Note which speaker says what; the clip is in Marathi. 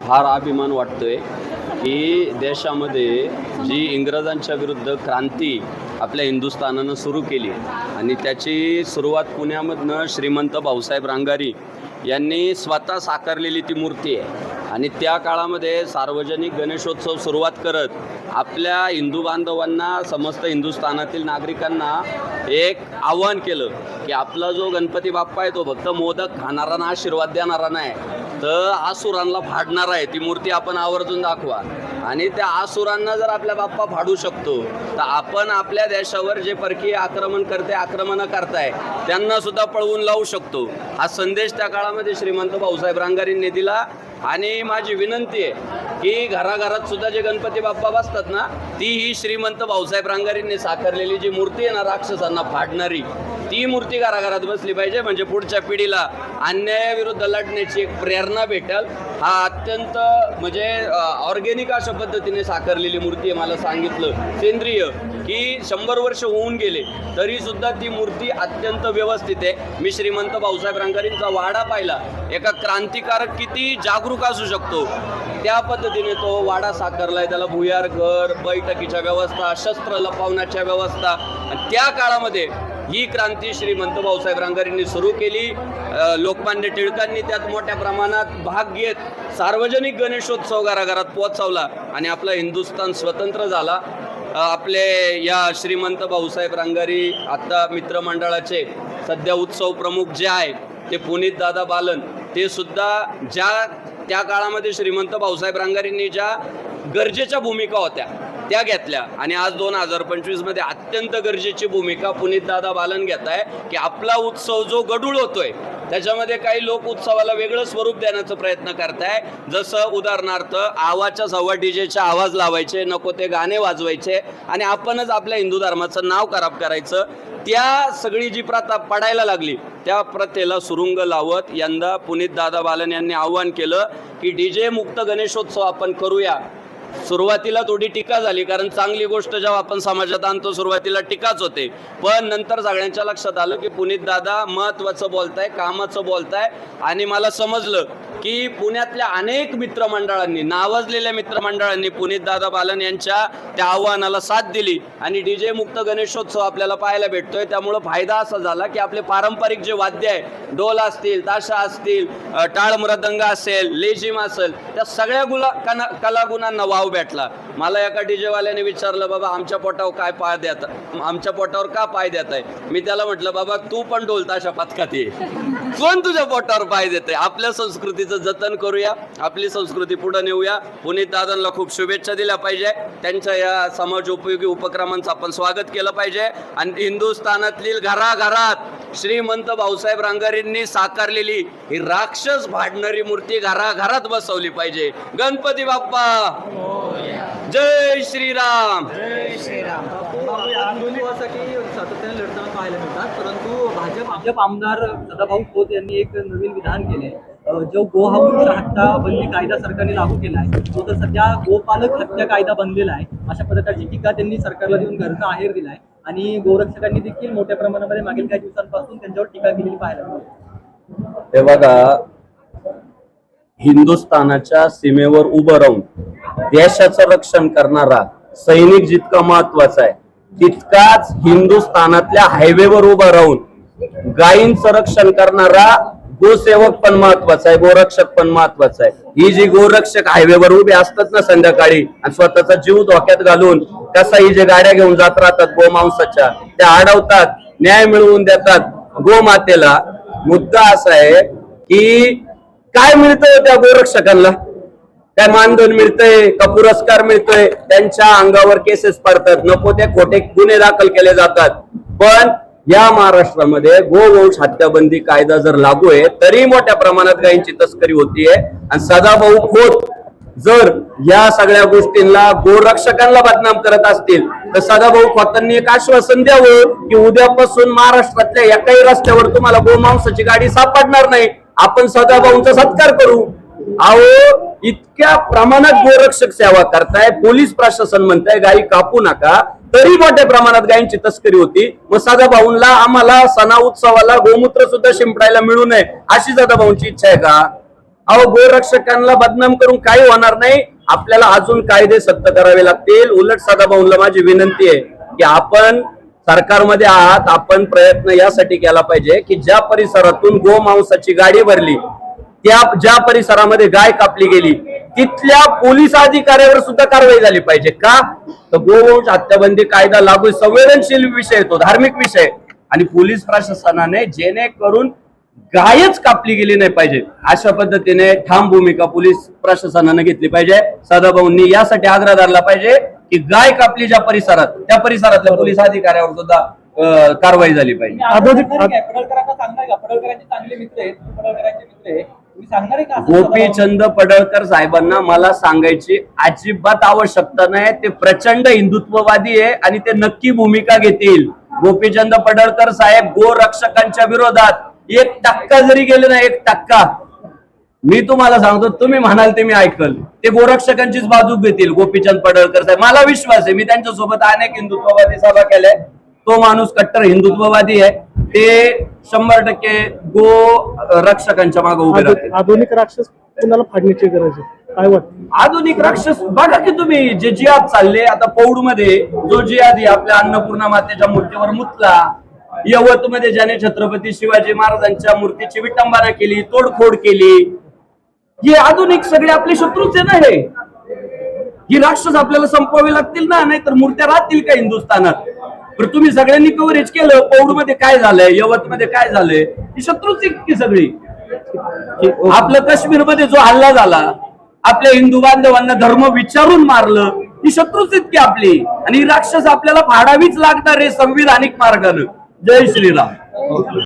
Speaker 1: फार अभिमान वाटतोय की देशामध्ये जी इंग्रजांच्या विरुद्ध क्रांती आपल्या हिंदुस्थानानं सुरू केली आणि त्याची सुरुवात पुण्यामधनं श्रीमंत भाऊसाहेब रांगारी यांनी स्वतः साकारलेली ती मूर्ती आहे. आणि त्या काळामध्ये सार्वजनिक गणेशोत्सव सुरुवात करत आपल्या हिंदू बांधवांना समस्त हिंदुस्थानातील नागरिकांना एक आव्हान केलं की आपला जो गणपती बाप्पा आहे तो फक्त मोदक खाणारा ना आशीर्वाद देणारा नाही. तर आसुरांना फाडणार आहे. ती मूर्ती आपण आवर्जून दाखवा. आणि त्या आसुरांना जर आपल्या बाप्पा फाडू शकतो तर आपण आपल्या देशावर जे परकीय आक्रमण करते आक्रमण करताय त्यांना सुद्धा पळवून लावू शकतो. हा संदेश त्या काळामध्ये श्रीमंत भाऊसाहेब रांगारींनी दिला. आणि माझी विनंती आहे की घराघरात सुद्धा जे गणपती बाप्पा बसतात ना ती ही श्रीमंत भाऊसाहेब रांगारींनी साकारलेली जी मूर्ती आहे ना राक्षसांना फाडणारी ती मूर्ती घराघरात बसली पाहिजे. म्हणजे पुढच्या पिढीला अन्यायाविरुद्ध लढण्याची एक प्रेरणा भेटल. हा अत्यंत म्हणजे ऑर्गेनिक अशा पद्धतीने साकारलेली मूर्ती आहे मला सांगितलं. सेंद्रिय की शंभर वर्ष होऊन गेले तरी सुद्धा ती मूर्ती अत्यंत व्यवस्थित आहे. मी श्रीमंत भाऊसाहेब रांगारींचा वाडा पाहिला. एका क्रांतिकारक किती जागरूक असू शकतो. त्या पद्धतीने तो वाडा साकारलाय. त्याला भुयार घर बैठकीच्या व्यवस्था शस्त्र लपवण्याच्या व्यवस्था. आणि त्या काळामध्ये ही क्रांती श्रीमंत भाऊसाहेब रांगारींनी सुरू केली. लोकमान्य टिळकांनी त्यात मोठ्या प्रमाणात भाग घेत सार्वजनिक गणेशोत्सव घराघरात पोहोचवला आणि आपला हिंदुस्थान स्वतंत्र झाला. आपले या श्रीमंत भाऊसाहेब रांगारी आत्ता मित्रमंडळाचे सध्या उत्सव प्रमुख जे आहे ते पुनीत दादा बालन ते सुद्धा ज्या त्या काळामध्ये श्रीमंत भाऊसाहेब रांगारींनी ज्या गरजेच्या भूमिका होत्या त्या घेतल्या. आणि आज दोन हजार पंचवीसमध्ये अत्यंत गरजेची भूमिका पुनीत दादा बालन घेत आहे की आपला उत्सव जो गडूळ होतोय त्याच्यामध्ये काही लोक उत्सवाला वेगळं स्वरूप देण्याचा प्रयत्न करताय. जसं उदाहरणार्थ आवाच्या सव्वा डीजेचे आवाज लावायचे नको ते गाणे वाजवायचे आणि आपणच आपल्या हिंदू धर्माचं नाव खराब करायचं. त्या सगळी जी प्रथा पडायला लागली त्या प्रथेला सुरुंग लावत यंदा पुनीत दादा बालन यांनी आव्हान केलं की डीजे मुक्त गणेशोत्सव आपण करूया. सुरुवातीला थोडी टीका झाली कारण चांगली गोष्ट जेव्हा आपण समाजात आणतो सुरुवातीला टीकाच होते. पण नंतर सगळ्यांच्या लक्षात आलं की पुनीत दादा महत्त्वाचं बोलताय कामाचं बोलताय. आणि मला समजलं की पुण्यातल्या अनेक मित्रमंडळांनी नावाजलेल्या मित्रमंडळांनी पुनीत दादा बालन यांच्या त्या आव्हानाला साथ दिली. आणि डीजे मुक्त गणेशोत्सव आपल्याला पाहायला भेटतोय. त्यामुळं फायदा असा झाला की आपले पारंपरिक जे वाद्य आहे डोल असतील ताशा असतील टाळ मृदंग असेल लेझिम असेल त्या सगळ्या गुला कना कलागुणांना वाव भेटला. मला एका डीजेवाल्याने विचारलं बाबा आमच्या पोटावर काय पाय देत आमच्या पोटावर का पाय देत आहे? मी त्याला म्हटलं बाबा तू पण डोल पथकात ये. कोण तुझ्या पोटावर पाय देते आपल्या संस्कृतीचं जतन करूया आपली संस्कृती पुढे नेऊया. पुनीत दादांना खूप शुभेच्छा दिल्या पाहिजे. त्यांच्या या समाज उपयोगी उपक्रमांचं आपण स्वागत केलं पाहिजे. आणि हिंदुस्थानातील घराघरात श्रीमंत भाऊसाहेब रांगारींनी साकारलेली ही राक्षस भाडणारी मूर्ती घराघरात बसवली पाहिजे. गणपती बाप्पा! जय श्रीराम.
Speaker 2: हिंदुत्वासाठी सातत्याने लढताना पाहायला मिळतात परंतु भाजप भाजप आमदार सदाभाऊ खोत यांनी एक नवीन विधान केले जो गोहत्या हत्या बंदी कायदा सरकारने लागू केला आहे तो तर सध्या गोपालक हत्या कायदा बनलेला आहे. अशा प्रकारची टीका त्यांनी सरकारला देऊन घरचा आहेर दिलाय. आणि गोरक्षकांनी देखील मोठ्या प्रमाणामध्ये मागील काही दिवसांपासून त्यांच्यावर टीका केलेली पाहायला मिळते.
Speaker 1: हे बघा हिंदुस्थानाच्या सीमेवर उभं राहून देशाचं रक्षण करणारा सैनिक जितका महत्त्वाचा आहे तितकाच हिंदुस्थानातल्या हायवेवर उभा राहून गायींचं रक्षण करणारा गोसेवक पण महत्त्वाचा आहे गोरक्षक पण महत्त्वाचा आहे. ही जी गोरक्षक हायवेवर उभे असतात ना संध्याकाळी आणि स्वतःचा जीव धोक्यात घालून कसा ही जे गाड्या घेऊन जात राहतात गोमांसाच्या त्या अडवतात न्याय मिळवून देतात गोमातेला मुद्दा असा आहे की काय मिळतंय त्या गोरक्षकांना? काय मानधन मिळतंय? का पुरस्कार मिळतोय? त्यांच्या अंगावर केसेस पडतात. नको ते खोटे गुन्हे दाखल केले जातात. पण या महाराष्ट्रामध्ये गोवंश हत्याबंदी कायदा जर लागू आहे तरी मोठ्या प्रमाणात गायींची तस्करी होतीये. आणि सदाभाऊ खोत जर या सगळ्या गोष्टींना गोरक्षकांना बदनाम करत असतील तर सदाभाऊ खोतांनी एक आश्वासन द्यावं की उद्यापासून महाराष्ट्रातल्या एकाही रस्त्यावर तुम्हाला गोमांसाची गाडी सापडणार नाही. आपण सदाभाऊंचा सत्कार करू. अहो इतक्या प्रमाणात गोरक्षक सेवा करताय पोलीस प्रशासन म्हणताय गायी कापू नका. तरी मोठ्या प्रमाणात गायींची तस्करी होती. मग सदाभाऊंला आम्हाला सणा उत्सवाला गोमूत्र सुद्धा शिंपडायला मिळू नये अशी सदाभाऊंची इच्छा आहे का? अहो गोरक्षकांना बदनाम करून काही होणार नाही. आपल्याला अजून कायदे सत्य करावे लागतील. उलट सदाभाऊंला माझी विनंती आहे की आपण सरकारमध्ये आहात आपण प्रयत्न यासाठी केला पाहिजे की ज्या परिसरातून गोमांसाची गाडी भरली त्या ज्या परिसरामध्ये गाय कापली गेली तिथल्या पोलीस अधिकाऱ्यावर सुद्धा कारवाई झाली पाहिजे का? तर गोवंश हत्याबंदी कायदा लागू संवेदनशील विषय तो धार्मिक विषय आणि पोलीस प्रशासनाने जेणेकरून गायच कापली गेली नाही पाहिजे. अशा पद्धतीने ठाम भूमिका पोलीस प्रशासनाने घेतली पाहिजे. सदाभाऊंनी यासाठी आग्रह धरला पाहिजे की गाय कापली ज्या परिसरात त्या परिसरातल्या पोलीस अधिकाऱ्यावर सुद्धा कारवाई झाली पाहिजे.
Speaker 2: आदोनी- पडळकरांना सांगणार का पडळकरांचे चांगले मित्र आहेत. तुम्ही पडळकरांचे मित्र आहे. तुम्ही सांगणार आहे का असं
Speaker 1: गोपीचंद पडळकर साहेबांना मला सांगायची अजिबात आवश्यकता नाही. ते प्रचंड हिंदुत्ववादी आहे आणि ते नक्की भूमिका घेतील. गोपीचंद पडळकर साहेब गोरक्षकांच्या विरोधात एक टक्का जरी गेले ना एक टक्का. मी तुम्हाला सांगतो तुम्ही म्हणाल ते मी ऐकल. ते गोरक्षकांचीच बाजू घेतील गोपीचंद पडळकर साहेब. मला विश्वास आहे मी त्यांच्यासोबत अनेक हिंदुत्ववादी सभा केल्या तो माणूस कट्टर हिंदुत्ववादी आहे. ते शंभर टक्के गो रक्षकांच्या मागे उभे राहतील.
Speaker 3: आधुनिक राक्षस कुणाला फाडण्याची गरज आहे? काय
Speaker 1: आधुनिक राक्षस बघा की तुम्ही जे जिहाद चालले आता पौडमध्ये जो जिहादी आपल्या अन्नपूर्णा मातेच्या मूर्तीवर मुतला. यवतमध्ये ज्याने छत्रपती शिवाजी महाराजांच्या मूर्तीची विटंबना केली तोडफोड केली हे आधुनिक सगळे आपले शत्रूच आहे ना हे? ही राक्षस आपल्याला संपवावे लागतील ना? नाहीतर मूर्त्या राहतील का हिंदुस्थानात? पण तुम्ही सगळ्यांनी कव्हरेज केलं पौडमध्ये काय झालंय यवत मध्ये काय झालंय? ही शत्रूच इतकी सगळी. आपलं काश्मीरमध्ये जो हल्ला झाला आपल्या हिंदू बांधवांना धर्म विचारून मारलं ही शत्रूच इतकी आपली. आणि राक्षस आपल्याला फाडावीच लागणार आहे संविधानिक मार्गानं. जय श्रीराम.